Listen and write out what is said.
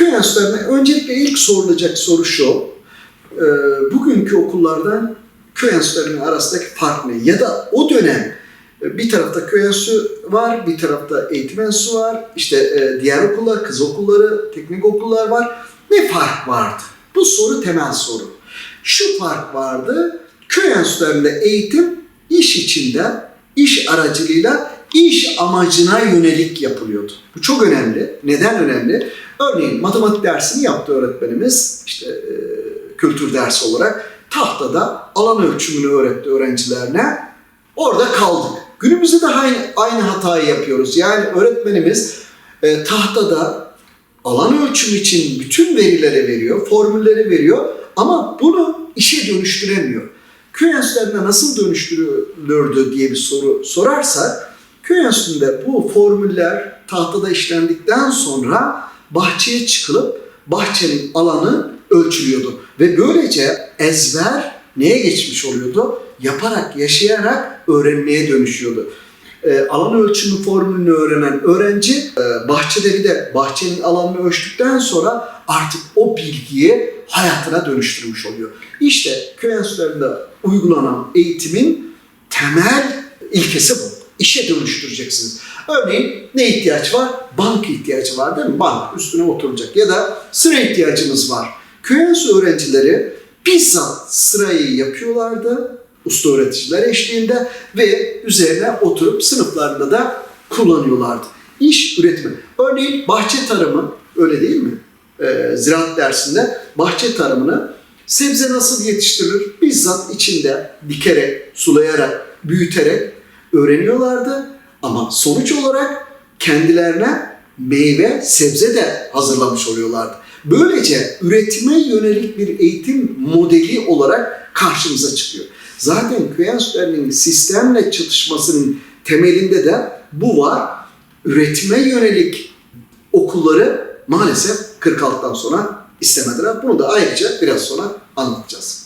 Enstitülerine öncelikle ilk sorulacak soru şu. e, Bugünkü okullardan köy enstitülerinin arasındaki fark ne? Ya da o dönem e, bir tarafta köy enstitüsü var, bir tarafta eğitim enstitüsü var. İşte e, diğer okullar, kız okulları, teknik okullar var. Ne fark vardı? Bu soru temel soru. Şu fark vardı. Köy enstitülerinde eğitim iş içinde, iş aracılığıyla iş amacına yönelik yapılıyordu. Bu çok önemli. Neden önemli? Örneğin matematik dersini yaptı öğretmenimiz işte e, kültür dersi olarak tahtada alan ölçümünü öğretti öğrencilerine. Orada kaldık. Günümüzde de aynı, aynı hatayı yapıyoruz. Yani öğretmenimiz e, tahtada alan ölçümü için bütün verileri veriyor, formülleri veriyor ama bunu işe dönüştüremiyor. Köy enstitülerine nasıl dönüştürülürdü diye bir soru sorarsak, köy enstitüsünde bu formüller tahtada işlendikten sonra bahçeye çıkılıp bahçenin alanı ölçülüyordu. Ve böylece ezber neye geçmiş oluyordu? Yaparak, yaşayarak öğrenmeye dönüşüyordu. E, alan ölçümü formülünü öğrenen öğrenci e, bahçede bir de bahçenin alanını ölçtükten sonra artık o bilgiyi hayatına dönüştürmüş oluyor. İşte köy enstitülerinde uygulanan eğitimin temel ilkesi bu. İşe dönüştüreceksiniz. Örneğin ne ihtiyaç var? Bank ihtiyacı var değil mi? Bank üstüne oturacak. Ya da sıra ihtiyacınız var. Köy enstitüsü öğrencileri bizzat sırayı yapıyorlardı usta öğreticiler eşliğinde ve üzerine oturup sınıflarında da kullanıyorlardı. İş üretimi. Örneğin bahçe tarımı öyle değil mi? Ee, ziraat dersinde bahçe tarımını sebze nasıl yetiştirilir? Bizzat içinde dikerek, sulayarak, büyüterek öğreniyorlardı. Ama sonuç olarak kendilerine meyve, sebze de hazırlamış oluyorlardı. Böylece üretime yönelik bir eğitim modeli olarak karşımıza çıkıyor. Zaten enstitülerinin sistemle çatışmasının temelinde de bu var. Üretime yönelik okulları maalesef 46'dan sonra istemediler. Bunu da ayrıca biraz sonra anlatacağız.